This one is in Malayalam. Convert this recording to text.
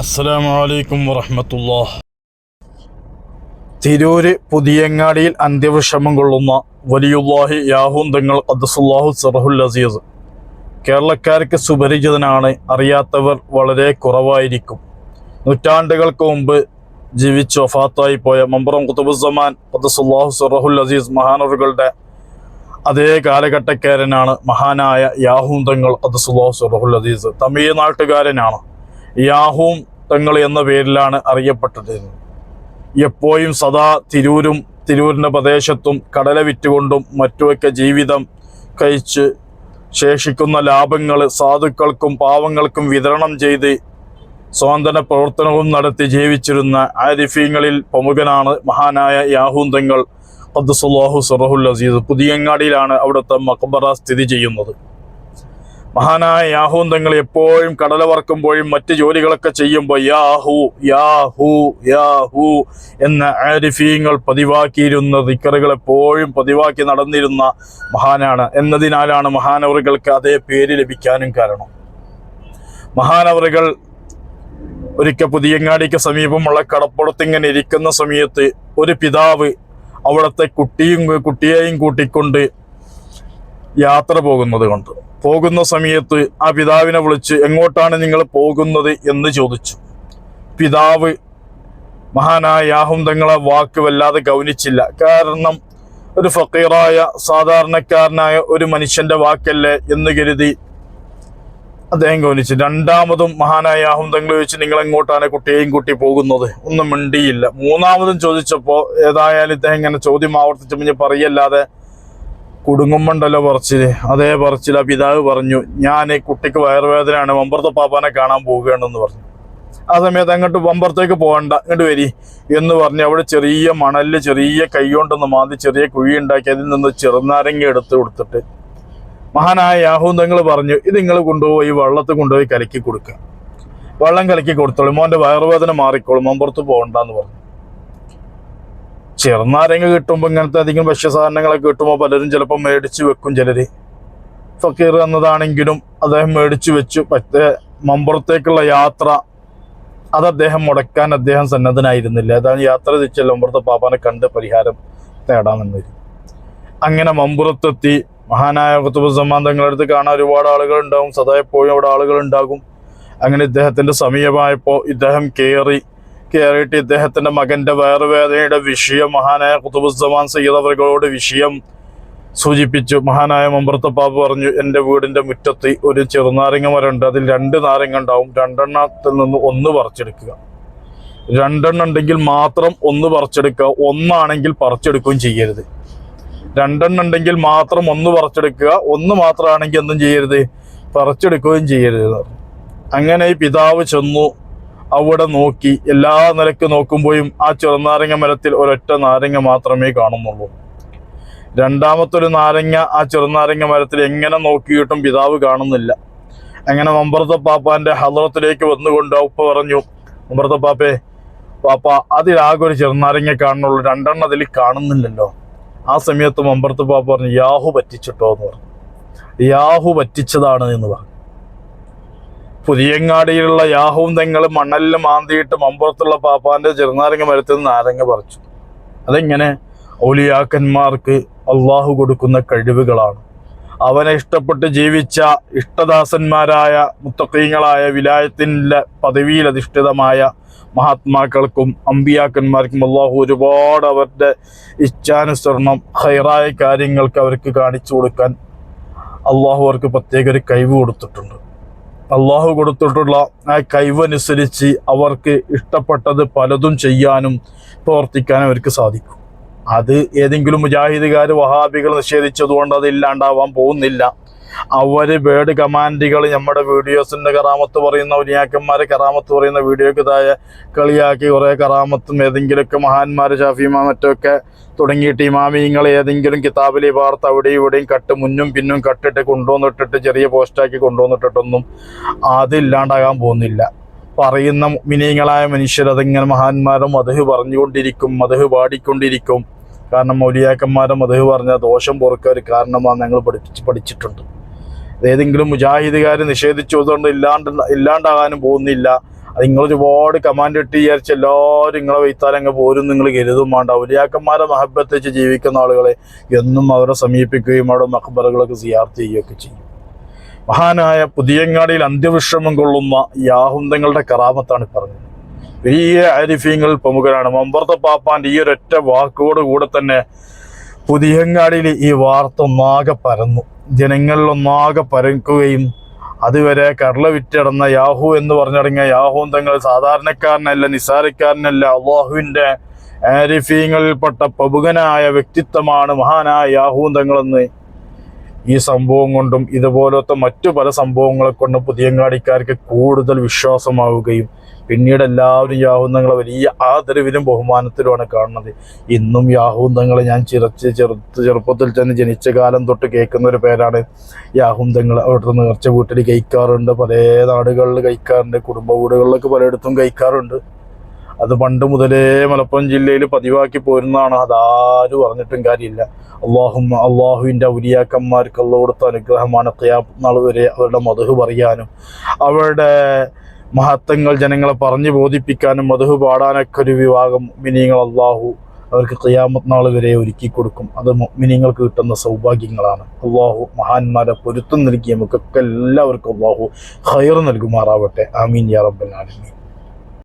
അസ്സലാമു അലൈക്കും വറഹമത്തുള്ള തിരൂര് പുതിയങ്ങാടിയിൽ അന്ത്യവിഷമം കൊള്ളുന്ന വലിയുല്ലാഹി യാഹൂന്തങ്ങൾ അദ്സുല്ലാഹു സറഹുൽ അസീസ്. കേരളക്കാർക്ക് സുപരിചിതനാണ് അറിയാത്തവർ വളരെ കുറവായിരിക്കും. നൂറ്റാണ്ടുകൾക്ക് മുമ്പ് ജീവിച്ച് വഫാത്തായി പോയ മമ്പറം കുത്തുബുസമാൻ അദ്സുല്ലാഹു സറഹുൽ അസീസ് മഹാനവറുകളുടെ അതേ കാലഘട്ടക്കാരനാണ് മഹാനായ യാഹൂന്തങ്ങൾ അദ്സുല്ലാഹു സറഹുൽ അസീസ്. തമിഴ് നാട്ടുകാരനാണ് യാഹൂം തങ്ങൾ എന്ന പേരിലാണ് അറിയപ്പെട്ടിരുന്നത് എപ്പോഴും സദാ തിരൂരും തിരൂരിന്റെ പ്രദേശത്തും കടല വിറ്റുകൊണ്ടും മറ്റുമൊക്കെ ജീവിതം കഴിച്ച് ശേഷിക്കുന്ന ലാഭങ്ങൾ സാധുക്കൾക്കും പാവങ്ങൾക്കും വിതരണം ചെയ്ത് സ്വാതന്ത്ര്യ പ്രവർത്തനവും നടത്തി ജീവിച്ചിരുന്ന ആരിഫീങ്ങളിൽ പ്രമുഖനാണ് മഹാനായ യാഹൂന്തങ്ങൾ അബ്ദുസല്ലാഹു സുറഹുൽ അസീസ്. പുതിയങ്ങാടിയിലാണ് അവിടുത്തെ മക്ബറ സ്ഥിതി ചെയ്യുന്നത്. മഹാനായ യാഹൂന്തങ്ങൾ എപ്പോഴും കടല വറക്കുമ്പോഴും മറ്റ് ജോലികളൊക്കെ ചെയ്യുമ്പോൾ യാഹു യാഹു യാഹു എന്ന ആരിഫീങ്ങൾ പതിവാക്കിയിരുന്ന ദിക്കറുകൾ എപ്പോഴും പതിവാക്കി നടന്നിരുന്ന മഹാനാണ്. എന്നതിനാലാണ് മഹാനവറുകൾക്ക് അതേ പേര് ലഭിക്കാനും കാരണം. മഹാനവറുകൾ ഒരിക്കൽ പുതിയങ്ങാടിക്ക് സമീപമുള്ള കടപ്പുറത്തിങ്ങനെ ഇരിക്കുന്ന സമയത്ത് ഒരു പിതാവ് അവിടുത്തെ കുട്ടിയും കുട്ടിയെയും കൂട്ടിക്കൊണ്ട് യാത്ര പോകുന്നത് കൊണ്ട്. പോകുന്ന സമയത്ത് ആ പിതാവിനെ വിളിച്ച് എങ്ങോട്ടാണ് നിങ്ങൾ പോകുന്നത്? എന്ന് ചോദിച്ചു. പിതാവ് മഹാനായ യാഹും തങ്ങളെ വാക്ക് വല്ലാതെ ഗൗനിച്ചില്ല. കാരണം ഒരു ഫക്കീറായ സാധാരണക്കാരനായ ഒരു മനുഷ്യന്റെ വാക്കല്ലേ എന്ന് കരുതി അദ്ദേഹം ഗൗനിച്ചു. രണ്ടാമതും മഹാനായ യാഹും തങ്ങൾ ചോദിച്ചു നിങ്ങൾ എങ്ങോട്ടാണ് കുട്ടിയെയും കുട്ടി പോകുന്നത്? ഒന്നും മിണ്ടിയില്ല. മൂന്നാമതും ചോദിച്ചപ്പോൾ ഏതായാലും ഇദ്ദേഹം ഇങ്ങനെ ചോദ്യം ആവർത്തിച്ച് ഞാൻ പറയല്ലാതെ കുടുങ്ങുമ്പോണ്ടല്ലോ പറച്ചിൽ അതേ പറച്ചിൽ ആ പിതാവ് പറഞ്ഞു ഞാൻ ഈ കുട്ടിക്ക് വയറുവേദനയാണ് വമ്പർത്ത പാപ്പാനെ കാണാൻ പോവുകയാണെന്ന് പറഞ്ഞു. ആ സമയത്ത് അങ്ങോട്ട് വമ്പറത്തേക്ക് പോകണ്ട അങ്ങോട്ട് വരി എന്ന് പറഞ്ഞ് അവിടെ ചെറിയ മണലിൽ ചെറിയ കൈ കൊണ്ടൊന്ന് മാന്തി ചെറിയ കുഴി ഉണ്ടാക്കി അതിൽ നിന്ന് ചെറുനാരങ്ങ എടുത്ത് കൊടുത്തിട്ട് മഹാനായ യാഹൂ നിങ്ങൾ പറഞ്ഞു ഇത് നിങ്ങൾ കൊണ്ടുപോയി വെള്ളത്തിൽ കൊണ്ടുപോയി കലക്കി കൊടുക്കുക. വെള്ളം കലക്കി കൊടുത്തോളൂ മോന്റെ വയറുവേദന മാറിക്കോളും മമ്പുറത്ത് പോകണ്ടെന്ന് പറഞ്ഞു. ചെറുനാരങ്ങ കിട്ടുമ്പോൾ ഇങ്ങനത്തെ അധികം ഭക്ഷ്യസാധനങ്ങളൊക്കെ കിട്ടുമ്പോൾ പലരും ചിലപ്പോൾ മേടിച്ച് വെക്കും ചിലര്. ഫക്കീർ എന്നതാണെങ്കിലും അദ്ദേഹം മേടിച്ചു വെച്ചു. പക്ഷേ മമ്പുറത്തേക്കുള്ള യാത്ര അത് അദ്ദേഹം മുടക്കാൻ അദ്ദേഹം സന്നദ്ധനായിരുന്നില്ല. അതാണ് യാത്ര തിരിച്ചല്ല മമ്പുറത്തെ പാപ്പാനെ കണ്ട് പരിഹാരം തേടാമെന്ന്. അങ്ങനെ മമ്പുറത്തെത്തി. മഹാനായ കുത്തുബുസമാൻ തങ്ങളുടെ അടുത്ത് കാണാൻ ഒരുപാട് ആളുകൾ ഉണ്ടാവും. സദാ എപ്പോഴും അവിടെ ആളുകൾ ഉണ്ടാകും. അങ്ങനെ ഇദ്ദേഹത്തിന്റെ സമയമായപ്പോൾ ഇദ്ദേഹം കയറി കയറിയിട്ട് ഇദ്ദേഹത്തിന്റെ മകന്റെ വയറുവേദനയുടെ വിഷയം മഹാനായ കുത്തുബുസമാൻ സയ്യിദ് അവറുകളോട് വിഷയം സൂചിപ്പിച്ചു. മഹാനായ മമ്പർത്ത പാപ്പ് പറഞ്ഞു എന്റെ വീടിന്റെ മുറ്റത്ത് ഒരു ചെറുനാരങ്ങ മരമുണ്ട്. അതിൽ രണ്ട് നാരങ്ങ ഉണ്ടാവും. രണ്ടെണ്ണത്തിൽ നിന്ന് ഒന്ന് പറിച്ചെടുക്കുക. രണ്ടെണ്ണം ഉണ്ടെങ്കിൽ മാത്രം ഒന്ന് പറിച്ചെടുക്കുക. ഒന്നാണെങ്കിൽ പറിച്ചെടുക്കുകയും ചെയ്യരുത്. രണ്ടെണ്ണം ഉണ്ടെങ്കിൽ മാത്രം ഒന്ന് പറിച്ചെടുക്കുക. ഒന്ന് മാത്രമാണെങ്കിൽ എന്തും ചെയ്യരുത്. പറിച്ചെടുക്കുകയും ചെയ്യരുത് അങ്ങനെ ഈ പിതാവ് ചെന്നു. അവിടെ നോക്കി എല്ലാ നിലയ്ക്ക് നോക്കുമ്പോഴും ആ ചെറുനാരങ്ങ മരത്തിൽ ഒരൊറ്റ നാരങ്ങ മാത്രമേ കാണുന്നുള്ളൂ. രണ്ടാമത്തൊരു നാരങ്ങ ആ ചെറുനാരങ്ങ മരത്തിൽ എങ്ങനെ നോക്കിയിട്ടും പിതാവ് കാണുന്നില്ല. അങ്ങനെ മമ്പർത്ത പാപ്പാന്റെ ഹലറത്തിലേക്ക് വന്നുകൊണ്ട് ഉപ്പ പറഞ്ഞു മമ്പർത്ത പാപ്പേ പാപ്പ അതിലാകെ ഒരു ചെറുനാരങ്ങ കാണുന്നുള്ളൂ. രണ്ടെണ്ണം അതിൽ കാണുന്നില്ലല്ലോ. ആ സമയത്ത് മമ്പ്രത്ത് പാപ്പ പറഞ്ഞു യാഹു പറ്റിച്ചിട്ടോ എന്ന് പറഞ്ഞു. യാഹു പറ്റിച്ചതാണ് എന്ന് പറഞ്ഞു. പുതിയങ്ങാടിയിലുള്ള യാഹുവും തെങ്ങൾ മണലിൽ മാന്തിയിട്ട് മമ്പുറത്തുള്ള പാപ്പാന്റെ ചെറുനാരങ്ങ മരത്തിൽ നിന്ന് നാരങ്ങ പറിച്ചു. അതെങ്ങനെ? ഔലിയാക്കന്മാർക്ക് അള്ളാഹു കൊടുക്കുന്ന കഴിവുകളാണ്. അവനെ ഇഷ്ടപ്പെട്ട് ജീവിച്ച ഇഷ്ടദാസന്മാരായ മുത്തക്കീങ്ങളായ വിലായത്തിന്റെ പദവിയിൽ അധിഷ്ഠിതമായ മഹാത്മാക്കൾക്കും അമ്പിയാക്കന്മാർക്കും അള്ളാഹു ഒരുപാട് അവരുടെ ഇച്ഛാനുസരണം ഹൈറായ കാര്യങ്ങൾക്ക് അവർക്ക് കാണിച്ചു കൊടുക്കാൻ അള്ളാഹു അവർക്ക് പ്രത്യേക ഒരു കഴിവ് കൊടുത്തിട്ടുണ്ട്. അള്ളാഹു കൊടുത്തിട്ടുള്ള ആ കഴിവനുസരിച്ച് അവർക്ക് ഇഷ്ടപ്പെട്ടത് പലതും ചെയ്യാനും പ്രവർത്തിക്കാനും അവർക്ക് സാധിക്കും. അത് ഏതെങ്കിലും മുജാഹിദുകാർ വഹാബികൾ നിഷേധിച്ചതുകൊണ്ട് അത് ഇല്ലാണ്ടാവാൻ പോകുന്നില്ല. അവർ ബേഡ് കമാൻഡുകൾ നമ്മുടെ വീഡിയോസിന്റെ കറാമത്ത് പറയുന്ന ഉലിയാക്കന്മാരെ കറാമത്ത് പറയുന്ന വീഡിയോക്ക് താഴെ കളിയാക്കി കുറേ കറാമത്തും ഏതെങ്കിലുമൊക്കെ മഹാന്മാർ ഷാഫിമ മറ്റൊക്കെ തുടങ്ങിയിട്ട് ഇമാമിയങ്ങൾ ഏതെങ്കിലും കിതാബിലെ വാർത്ത അവിടെയും ഇവിടെയും കട്ട് മുന്നും പിന്നും കട്ടിട്ട് കൊണ്ടുവന്നിട്ടിട്ട് ചെറിയ പോസ്റ്റാക്കി കൊണ്ടുവന്നിട്ടിട്ടൊന്നും അതില്ലാണ്ടാകാൻ പോകുന്നില്ല. പറയുന്ന മിനിയങ്ങളായ മനുഷ്യർ അതിങ്ങനെ മഹാന്മാരും മധു പറഞ്ഞുകൊണ്ടിരിക്കും മധു പാടിക്കൊണ്ടിരിക്കും കാരണം മൗലിയാക്കന്മാരും മധു പറഞ്ഞ ദോഷം പൊറുക്കാൻ ഒരു കാരണമാണ് ഞങ്ങൾ പഠിപ്പിച്ച് പഠിച്ചിട്ടുണ്ട്. ഏതെങ്കിലും മുജാഹിദുകാർ നിഷേധിച്ചതുകൊണ്ട് ഇല്ലാണ്ട് ഇല്ലാണ്ടാകാനും പോകുന്നില്ല. അത് നിങ്ങൾ ഒരുപാട് കമാൻഡ് ഇട്ട് വിചാരിച്ച് എല്ലാവരും നിങ്ങളെ വൈത്താലങ്ങ് പോരും നിങ്ങൾ കരുതും വേണ്ട. ഉലിയാക്കന്മാരെ മഹബത്ത് വെച്ച് ജീവിക്കുന്ന ആളുകളെ എന്നും അവരെ സമീപിക്കുകയും അവിടെ മഹബറുകളൊക്കെ സിയാർത്ത് ചെയ്യുകയൊക്കെ ചെയ്യും. മഹാനായ പുതിയങ്ങാടിയിൽ അന്ത്യവിശ്രമം കൊള്ളുന്ന യാഹുന്തങ്ങളുടെ കറാമത്താണ് പറഞ്ഞത്. വലിയ അരിഫീങ്ങൾ പ്രമുഖരാണ്. മമ്പർത്ത പാപ്പാന്റെ ഈ ഒരൊറ്റ വാക്കോട് കൂടെ തന്നെ പുതിയങ്ങാടിയിൽ ഈ വാർത്ത ഒന്നാകെ പരന്നു. ജനങ്ങളിൽ ഒന്നാകെ പരക്കുകയും അതുവരെ കടല വിറ്റടന്ന യാഹു എന്ന് പറഞ്ഞടങ്ങിയ യാഹു തങ്ങൾ സാധാരണക്കാരനല്ല നിസാരക്കാരനല്ല അള്ളാഹുവിന്റെ ആരിഫീങ്ങളിൽപ്പെട്ട പ്രമുഖനായ വ്യക്തിത്വമാണ് മഹാനായ യാഹു തങ്ങളെന്ന് ഈ സംഭവം കൊണ്ടും ഇതുപോലത്തെ മറ്റു പല സംഭവങ്ങളെ കൊണ്ടും പുതിയങ്ങാടിക്കാർക്ക് കൂടുതൽ വിശ്വാസമാവുകയും പിന്നീട് എല്ലാവരും യാഹൂന്തങ്ങളെ വലിയ ആദരവിലും ബഹുമാനത്തിലുമാണ് കാണുന്നത്. ഇന്നും യാഹൂന്തങ്ങളെ ഞാൻ ചിറച്ച് ചെറുത്ത് ചെറുപ്പത്തിൽ തന്നെ ജനിച്ച കാലം തൊട്ട് കേൾക്കുന്ന ഒരു പേരാണ് യാഹൂന്തങ്ങൾ അവിടുത്തെ നേർച്ച വീട്ടിൽ കഴിക്കാറുണ്ട്. പല നാടുകളിൽ കഴിക്കാറുണ്ട്. കുടുംബ വീടുകളിലൊക്കെ പലയിടത്തും കഴിക്കാറുണ്ട്. അത് പണ്ട് മുതലേ മലപ്പുറം ജില്ലയിൽ പതിവാക്കി പോരുന്നതാണ്. അതാരും പറഞ്ഞിട്ടും കാര്യമില്ല. അള്ളാഹും അള്ളാഹുവിന്റെ ഔലിയാക്കന്മാർക്ക് അള്ള കൊടുത്ത അനുഗ്രഹമാണ് നാൾ വരെ അവരുടെ മധു പറയാനും അവരുടെ മഹത്വങ്ങൾ ജനങ്ങളെ പറഞ്ഞു ബോധിപ്പിക്കാനും മധു പാടാനൊക്കെ ഒരു വിഭാഗം മിനിങ്ങൾ അള്ളാഹു അവർക്ക് ഖിയാമത്ത് നാൾ വരെ ഒരുക്കി കൊടുക്കും. അത് മിനിങ്ങൾക്ക് കിട്ടുന്ന സൗഭാഗ്യങ്ങളാണ്. അള്ളാഹു മഹാന്മാരെ പൊരുത്തം നൽകി നമുക്കൊക്കെ എല്ലാവർക്കും അള്ളാഹു ഹയർ നൽകുമാറാവട്ടെ. ആമീൻ യാ റബ്ബൽ